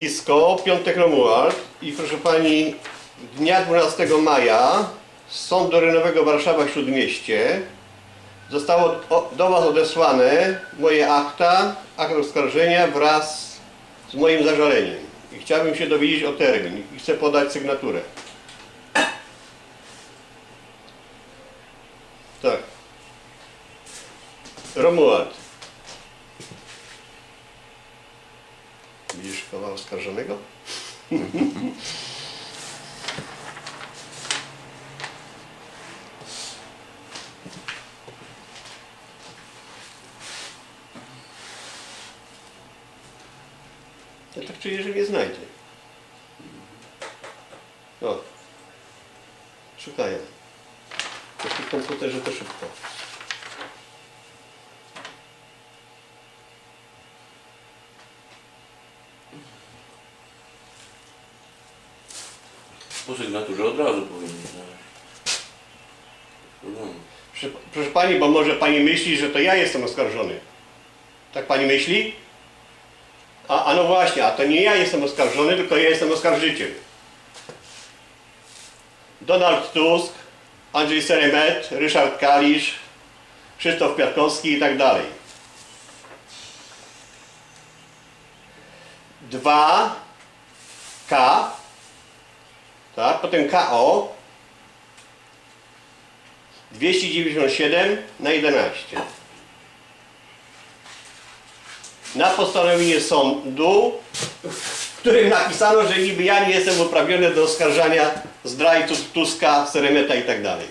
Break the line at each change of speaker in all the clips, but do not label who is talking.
Blisko, piątek Romuald i proszę Pani, dnia 12 maja z Sądu Rejonowego Warszawa Śródmieście zostało do Was odesłane moje akta, akt oskarżenia wraz z moim zażaleniem. I chciałbym się dowiedzieć o termin i chcę podać sygnaturę. Tak. Romuald. Kawał oskarżonego? Ja tak czuję, że mnie znajdzie. O. Szukają. W tym komputerze to szybko.
Po sygnaturze od razu powinni znaleźć. Bez problemu.
Proszę, proszę Pani, bo może Pani myśli, że to ja jestem oskarżony. Tak Pani myśli? A, a no właśnie, a to nie ja jestem oskarżony, tylko ja jestem oskarżyciel. Donald Tusk, Andrzej Seremet, Ryszard Kalisz, Krzysztof Piatkowski i tak dalej. Dwa K, tak, potem KO, 297 na 11. Na postanowienie sądu, w którym napisano, że niby ja nie jestem uprawniony do oskarżania zdrajców Tuska, Seremeta i tak dalej.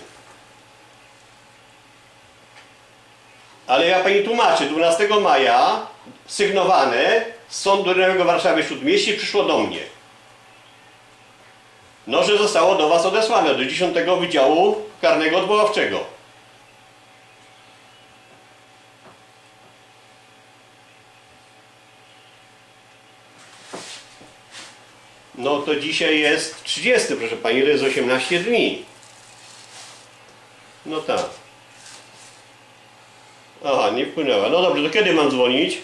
Ale ja pani tłumaczę, 12 maja sygnowane z Sądu Rejonowego Warszawy Śródmieście przyszło do mnie. No, że zostało do Was odesłane, do 10 Wydziału Karnego Odwoławczego. No to dzisiaj jest 30, proszę Pani, to jest 18 dni. No tak. Aha, nie wpłynęła. No dobrze, to kiedy mam dzwonić?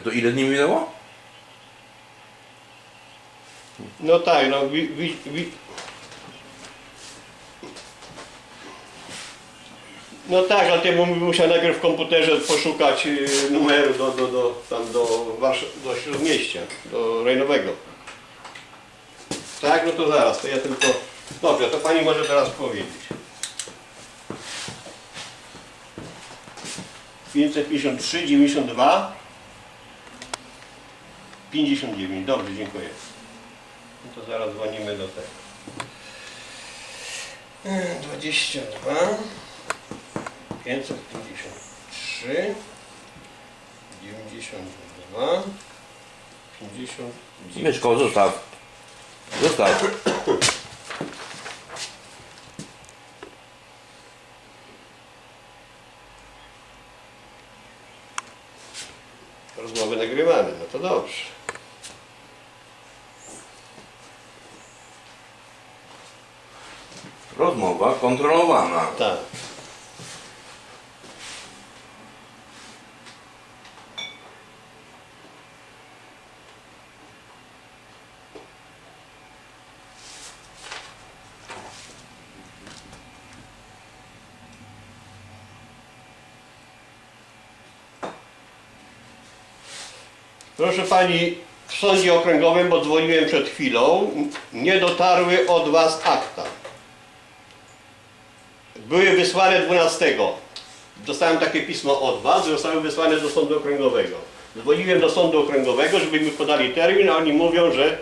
To ile dni minęło?
No tak, no wi, wi, wi... No tak, ale ja bym musiał najpierw w komputerze poszukać y, numeru do, do, do, tam do, Warsz- do Śródmieścia, do Rejnowego. Tak, no to zaraz, to ja tylko... Dobrze, to Pani może teraz powiedzieć. 553, 92, 59. Dobrze, dziękuję. No to zaraz dzwonimy do tego. E, 22 553 92 59
Mieszko, zostaw. Zostaw.
Rozmowy nagrywane, no to dobrze.
Rozmowa kontrolowana.
Tak. Proszę Pani, w sądzie okręgowym, bo dzwoniłem przed chwilą, nie dotarły od Was akta. Były wysłane 12. Dostałem takie pismo od Was, zostały wysłane do sądu okręgowego. Dzwoniłem do sądu okręgowego, żeby mi podali termin, a oni mówią, że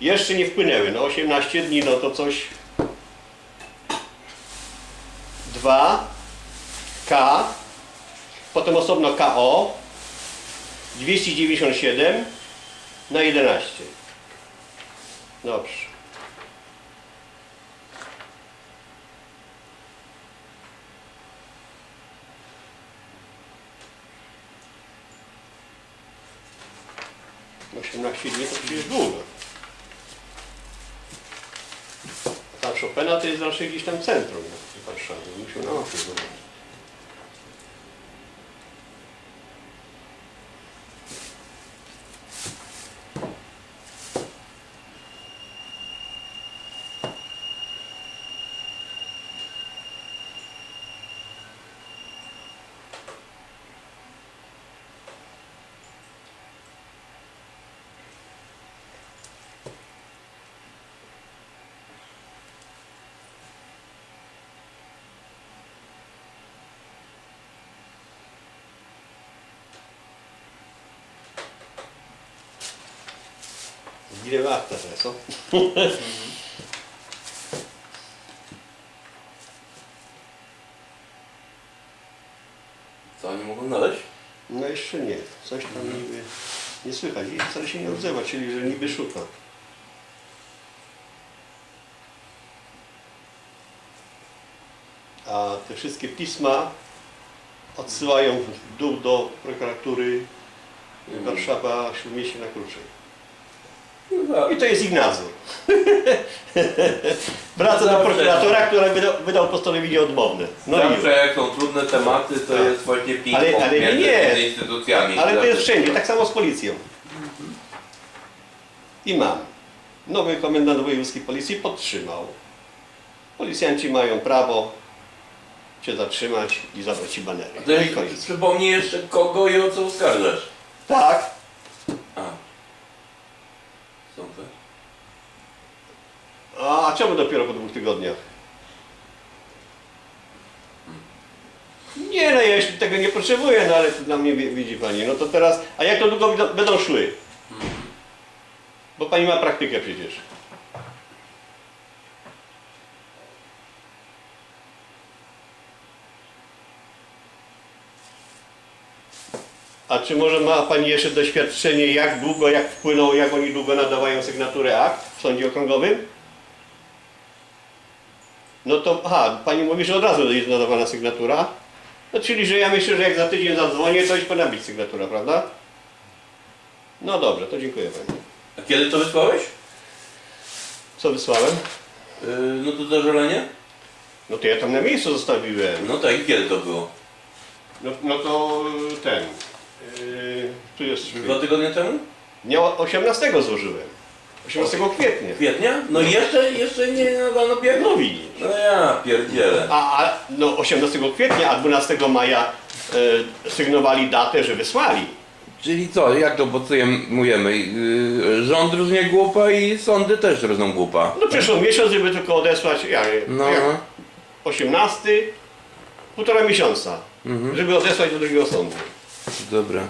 jeszcze nie wpłynęły. No 18 dni, no to coś. 2 K, potem osobno KO 297 na 11. Dobrze. Osiemnaście dni to przecież długo. Zawsze Chopina to jest raczej gdzieś tam centrum Warszawy. Musiał na oku zobaczyć. Ile warta to jest, co?
Co oni mogą znaleźć?
No jeszcze nie. Coś tam niby nie słychać i wcale się nie odzywa, czyli że niby szuka. A te wszystkie pisma odsyłają w dół do prokuratury Warszawa, Śródmieście na Kruczej.
No.
I to jest Ignacy. Wraca do prokuratora, który wydał, wydał postanowienie odmowne. No i.
Zawsze jak są trudne tematy, to
Tak.
jest właśnie ping
Ale- ale nie,
między,
nie.
instytucjami.
Ale to jest
Zawsze.
wszędzie, tak samo z policją. I mam. Nowy komendant wojewódzkiej policji podtrzymał. Policjanci mają prawo cię zatrzymać i zabrać ci banery. No i
jest, przypomnij jeszcze kogo i o co oskarżasz.
Tak,
A. Super.
A czemu dopiero po dwóch tygodniach? Nie no, ja jeszcze tego nie potrzebuję, no ale to dla mnie wi- widzi pani. No to teraz, a jak to długo będą- szły? Bo pani ma praktykę przecież. A czy może ma Pani jeszcze doświadczenie, jak długo, jak wpłynął, jak oni długo nadawają sygnaturę akt w sądzie okręgowym? No to, aha, Pani mówi, że od razu jest nadawana sygnatura? No czyli, że ja myślę, że jak za tydzień zadzwonię, to już powinna być sygnatura, prawda? No dobrze, to dziękuję Pani.
A kiedy to wysłałeś?
Co wysłałem?
Yy, no to zażalenie?
No to ja tam na miejscu zostawiłem.
No tak, i kiedy to było?
No, no to y, ten. Yy, tu jest.
Dwa tygodnie temu?
Dnia 18 złożyłem. 18 kwietnia.
Kwietnia? No i jeszcze, jeszcze nie nadano biegu?
No widzisz.
No ja pierdzielę.
A, a no 18 kwietnia, a 12 maja e, sygnowali datę, że wysłali.
Czyli co, jak to podsummujemy? Yy, rząd różnie głupa i sądy też różną głupa.
No przeszło miesiąc, żeby tylko odesłać, jak,
No,
jak 18, półtora miesiąca,
Mhm.
żeby odesłać do drugiego sądu.
dobra.